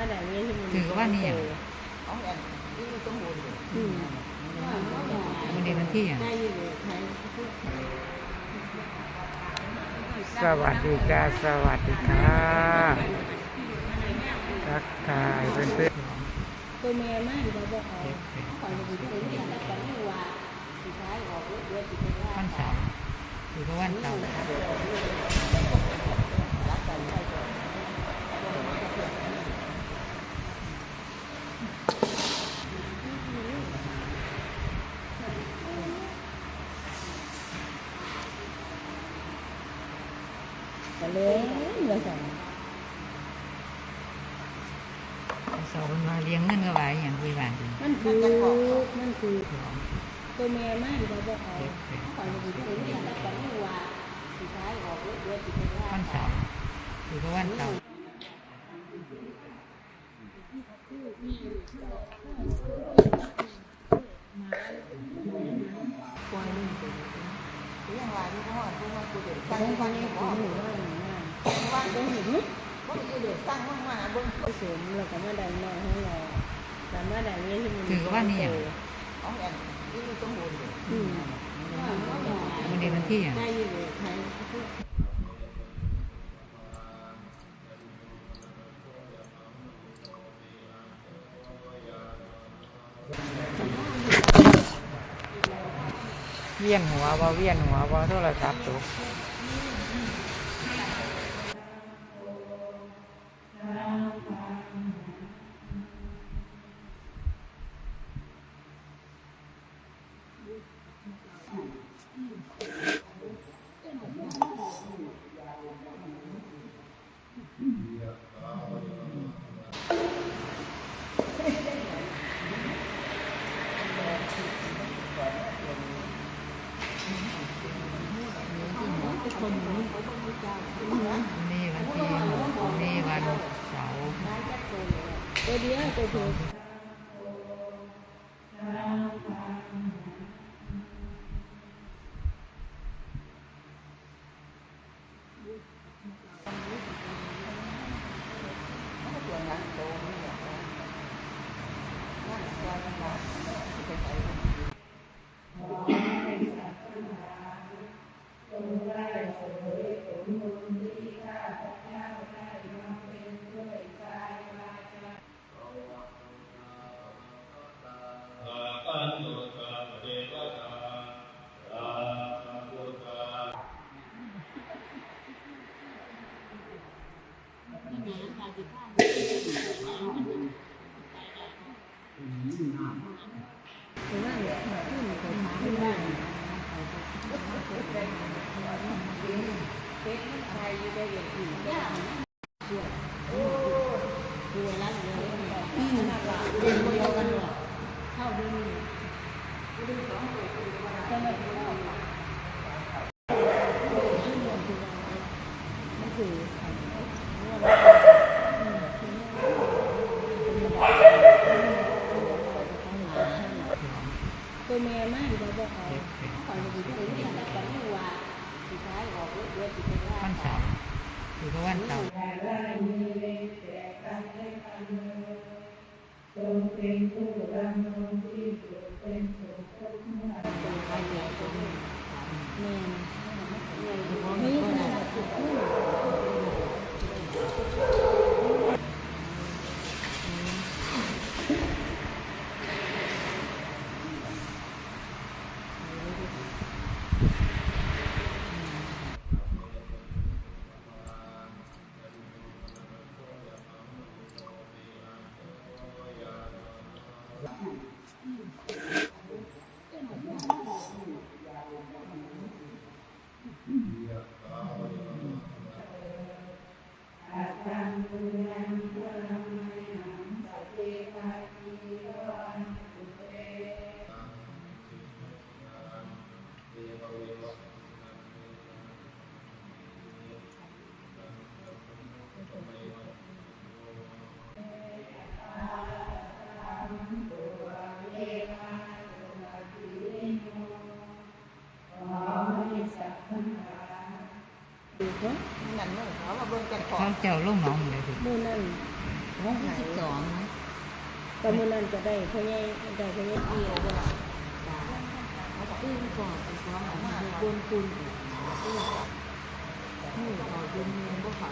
มาได้เงี้ยที่มันถือว่านี่อย่างของอันที่สมบูรณ์อยู่อืมมันเดีมันที่อย่างได้อยู่ใช้สวัสดีจ้าสวัสดีค่ะทักทายเพื่อนตัวแม่มากเราบอกเอาขอจะไปถึงที่แต่ก่อนไม่ว่าสุดท้ายออกรถเยอะติดไปว่าวันเสาร์ถือว่าวันเสาร์ เลยเมื่อสอนเสาร์มันมาเลี้ยงเงินก็ไว้อย่างคุยบ้านดีมันคือมันคือตัวแม่มากเราบอกเอาขอจะไปถึงที่แต่ก่อนไม่ว่าสุดท้ายออกรถเยอะติดไปว่าวันเสาร์ถือว่าวันเสาร์ที่ยังว่าที่เขาว่าที่ว่ากูเดือดขตั้องงวัวันนนี้นี้ข ว่าองหนูว่าหนูว่าว่าต้องเห็นไหมว่ากูเดือดตั้งมาเบิ่งผสมเราก็มาได้น้อยให้เราแต่มาได้เงี้ยที่มันของอันที่สมบูรณ์อยู่อืมมันเดีมันที่อย่างได้อยู่ใช้ๆเวียนหัวว่าเวียนหัวว่าโทรศัพท์ตก นี่วันที่หกนี่วันเสาร์ ตัวเดียว กมันอะไรอยู่ได้อย่างอื่นได้ ตัวละเลยอืมเดินเดียวกันหรอเข้าเดินจะมาดูมันคือตัวแม่มากเราบอกเอาขอจะไปถึงที่แต่ก่อนไม่ว่าสุดท้ายออกรถเยอะติดไปว่า วันเสาร์ถือว่าวันเสาร์ แเขานั่นนู่นเขามาเบิ่งกันขอเขาเจ้าลูกน้องเลยถูกมือนั่นห้องที่สิบสองนะก็มื้อนั้นจะได้พ่อใหญ่ได้พ่อใหญ่เดียวบ่ล่ะเขาบอกตื้นก่อนเป็นความหมายบนคุณตื้นหูเขาเย็นเย็นก็เขา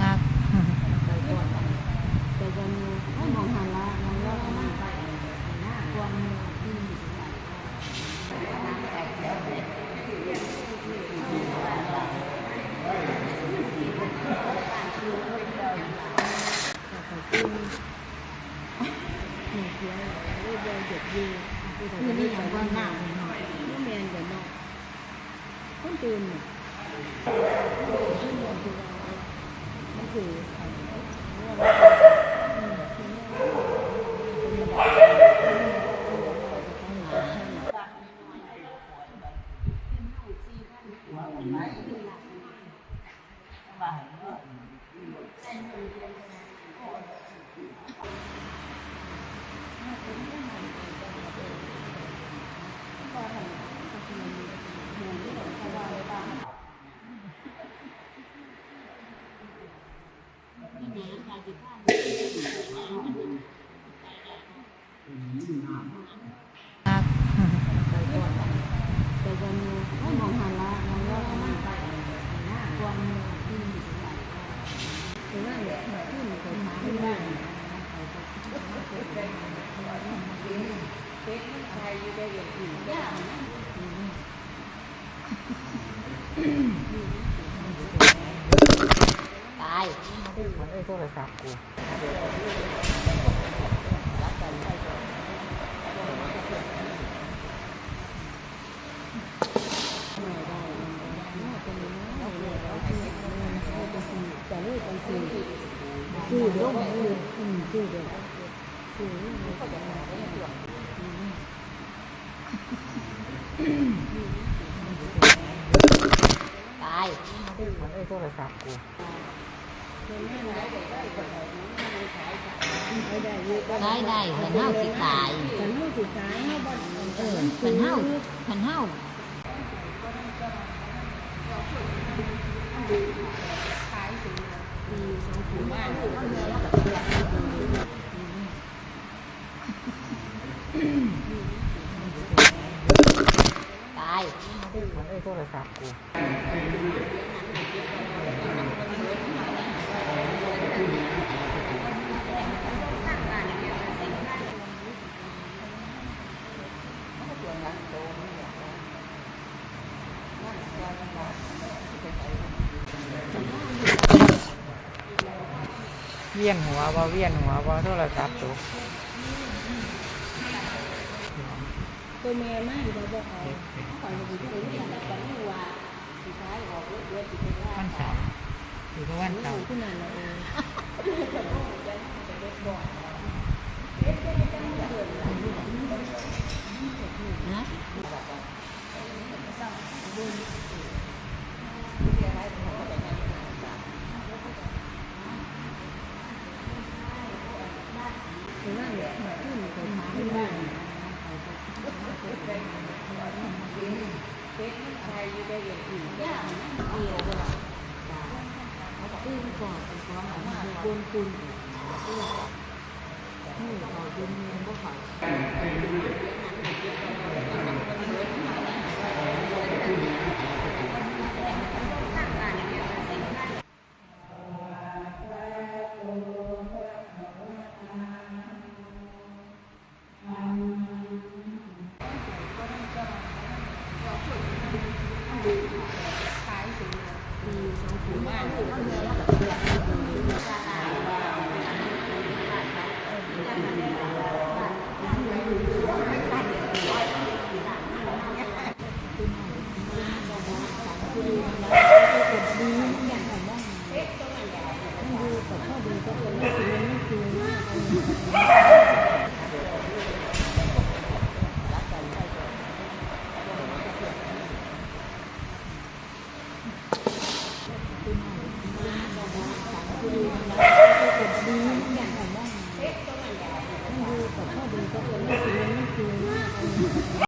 ครับ แต่จะมีให้มองหันละมองว่ามันไปหน้าควงที่มีสิบาท หนึ่งเพียงเรียบเรียงเด็ดยูคือ คือนี่อย่างว่าหน้าเลยเนาะ นี่แมนเดี๋ยวเนาะคนตื่นเนี่ยขึ้นอย่างคือว่า มันคือครับ แต่จะมีให้มองหันละมองว่ามันไปหน้าควงที่มีสิบาทคือว่าเนี่ยขึ้ นเคยมาไม่ได้เด็กมันไทยอยู่ได้อย่างอื่นยากนะตายมันได้โทรศัพท์กู ซื้อเดี๋ยวซื้ออืมซื้อเดี๋ยวซื้อเขาจะมาได้ตัวตายมันได้โทรศัพท์กูตายได้เห็นเฮาสิตายฉันรู้สึกตายเขาบอกเออเห็นเฮาเห็นเฮาปีสองปีบ้าน ตายไอ้โทรศัพท์กู ส่วนหลังโตไม่อยากได้นั่นซอยมันหลังจะไป เวียนหัวบ่เวียนหัวบ่โทรศัพท์กูตัวแม่ไม่เราบอกเอาก่อนจะไปที่ไหนแต่ไม่ว่าสุดท้ายออกเยอะติดไปว่าวันเสาร์หรือว่าวันเสาร์ขึ้นมาแล้วเอง นะ คือว่าเนี่ยขึ้นเคยมาไม่ได้ เด็กมันไทยอยู่ได้อย่างอื่นยากนะ เดียวเลยเขาบอกตื้นก่อนเป็นความหมาย บนคุณนี่เขาเย็นเงินก็ขาเ